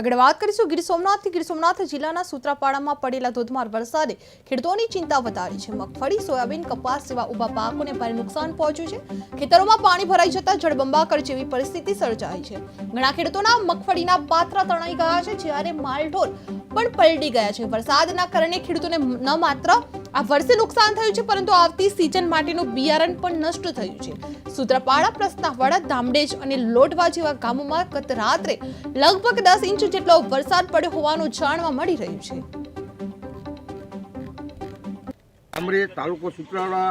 આગળ વાત કરીશું ગીર સોમનાથથી. ગીર સોમનાથ જિલ્લાના સૂત્રાપાડામાં પડેલા ધોધમાર વરસાદે ખેડૂતોની ચિંતા વધારી છે. મગફળી, સોયાબીન, કપાસ જેવા ઊભા પાકોને ભારે નુકસાન પહોંચ્યું છે. ખેતરોમાં પાણી ભરાઈ જતા જળબંબાકર જેવી પરિસ્થિતિ સર્જાઈ છે. ઘણા ખેડૂતોના મગફળીના પાત્રા તણાઈ ગયા છે, જ્યારે માલઢોર પણ પલટી ગયા છે. વરસાદના કારણે ખેડૂતોને ન માત્ર આ વર્ષે નુકસાન થયું છે, પરંતુ આવતી સિઝન માટેનું બિયારણ પણ નષ્ટ થયું છે. સૂત્રાપાડા પ્રસ્તાવવાડા ધામડેજ અને લોટવા જેવા ગામોમાં ગત રાત્રે લગભગ દસ ઇંચ જેટલો વરસાદ પડ્યો હોવાનું જાણવા મળી રહ્યું છે. અમરે તાલુકો સુત્રાળા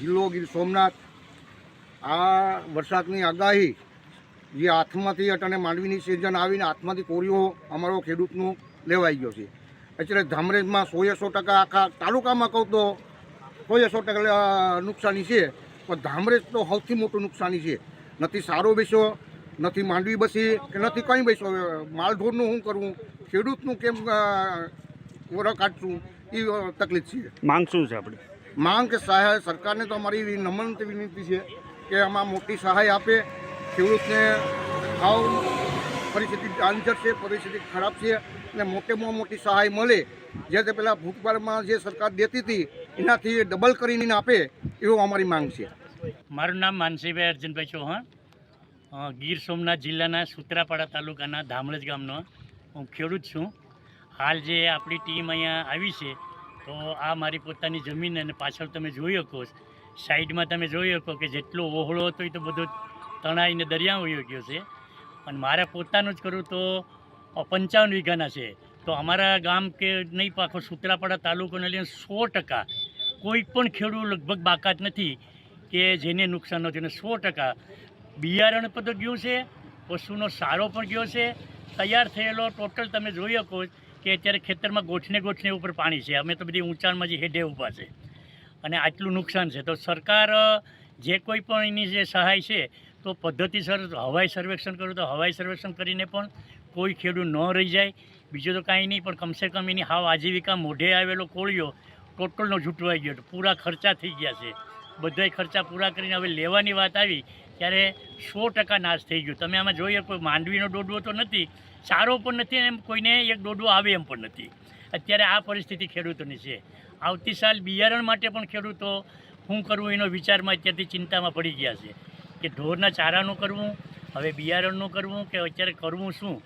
જિલ્લો ગીર સોમનાથ, આ વરસાદની આગાહી જે હાથમાંથી અને માંડવીની સિઝન આવીને હાથમાંથી કોરીઓ અમારો ખેડૂતનું લેવાઈ ગયો છે. એટલે ધામરેજમાં સોએ સો ટકા આખા તાલુકામાં કહું તો સોએ સો ટકા નુકસાની છે. પણ ધામરેજ તો સૌથી મોટું નુકસાની છે. નથી સારો બેસ્યો નથી માંડવી બસી કે નથી કંઈ બેસ્યો. માલઢોરનું શું કરવું ખેડૂતનું કેમ ઓરા કાઢશું એ તકલીફ છે. માંગ શું છે આપણે? માંગ કે સહાય સરકારને તો અમારી એવી નમ્ર વિનંતી છે કે આમાં મોટી સહાય આપે ખેડૂતને ભાવ પરિસ્થિતિ અંજર છે, પરિસ્થિતિ ખરાબ છે અને મોટેમાં મોટી સહાય મળે. જે તે પહેલાં ભૂતકાળમાં જે સરકાર દેતી હતી, એનાથી ડબલ કરીને આપે એવો અમારી માંગ છે. મારું નામ માનસીભાઈ અર્જુનભાઈ ચૌહાણ. ગીર સોમનાથ જિલ્લાના સુત્રાપાડા તાલુકાના ધામળજ ગામનો હું ખેડૂત છું. હાલ જે આપણી ટીમ અહીંયા આવી છે, તો આ મારી પોતાની જમીન અને પાછળ તમે જોઈ શકો સાઈડમાં તમે જોઈ શકો કે જેટલો ઓહળો હતો એ તો બધો તણાઈને દરિયા વયો ગયો છે. અને મારે પોતાનું જ કરું તો પંચાવન વીઘાના છે. તો અમારા ગામ કે નહીં, પાખો, સુત્રાપાડા તાલુકોને લઈને સો ટકા કોઈ પણ ખેડૂત લગભગ બાકાત નથી કે જેને નુકસાન નથી અને સો ટકા બિયારણ પણ તો ગયું છે, પશુનો સારો પણ ગયો છે. તૈયાર થયેલો ટોટલ તમે જોઈ શકો કે અત્યારે ખેતરમાં ગોઠને ગોઠને ઉપર પાણી છે. અમે તો બધી ઊંચાણમાં જે હેડે ઊભા છે. અને આટલું નુકસાન છે. તો સરકાર જે કોઈ પણ એની જે સહાય છે તો પદ્ધતિસર હવાઈ સર્વેક્ષણ કરું તો હવાઈ સર્વેક્ષણ કરીને પણ કોઈ ખેડૂત ન રહી જાય. બીજું તો કાંઈ નહીં, પણ કમસે કમ એની હાવ આજીવિકા મોઢે આવેલો કોળિયો ટોટલનો છૂટવાઈ ગયો. પૂરા ખર્ચા થઈ ગયા છે. બધાય ખર્ચા પૂરા કરીને હવે લેવાની વાત આવી ત્યારે સો ટકા નાશ થઈ ગયો. તમે આમાં જોઈએ કોઈ માંડવીનો ડોડવો તો નથી સારો પણ નથી એમ કોઈને એક ડોડવો આવે એમ પણ નથી. અત્યારે આ પરિસ્થિતિ ખેડૂતોની છે. આવતી સાલ બિયારણ માટે પણ ખેડૂતો શું કરવું એનો વિચારમાં અત્યારથી ચિંતામાં પડી ગયા છે. કે ઢોરના ચારાનું કરવું હવે બિયારણનું કરવું કે અત્યારે કરવું શું?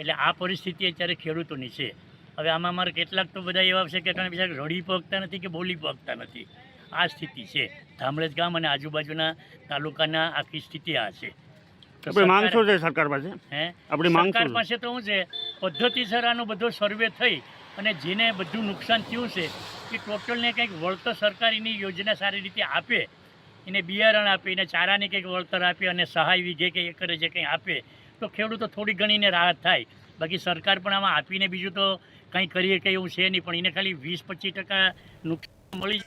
એટલે આ પરિસ્થિતિ અત્યારે ખેડૂતોની છે. હવે આમાં મારે કેટલાક તો બધા એવા છે કે કારણ બિચારા રડી પગતા નથી કે બોલી પગતા નથી. આ સ્થિતિ છે. ધામળજ ગામ અને આજુબાજુના તાલુકાના આખી સ્થિતિ આ છે. આપણે માંગ શું છે સરકાર પાસે? હે? આપણી માંગ સરકાર? પાસે તો શું છે પદ્ધતિસર આનો બધો સર્વે થઈ અને જેને બધું નુકસાન થયું છે એ ટોટલને કંઈક વળતો સરકારીની યોજના સારી રીતે આપે એને બિયારણ આપે, એને ચારાની કંઈક વળતર આપે અને સહાય વિઘે કે એકરે જે કંઈ આપે, તો ખેડૂતો થોડી ઘણીને રાહત થાય. બાકી સરકાર પણ આમાં આપીને બીજું તો કંઈ કરીએ કે એવું છે નહીં, પણ એને ખાલી વીસ પચીસ ટકા નુકસાન મળી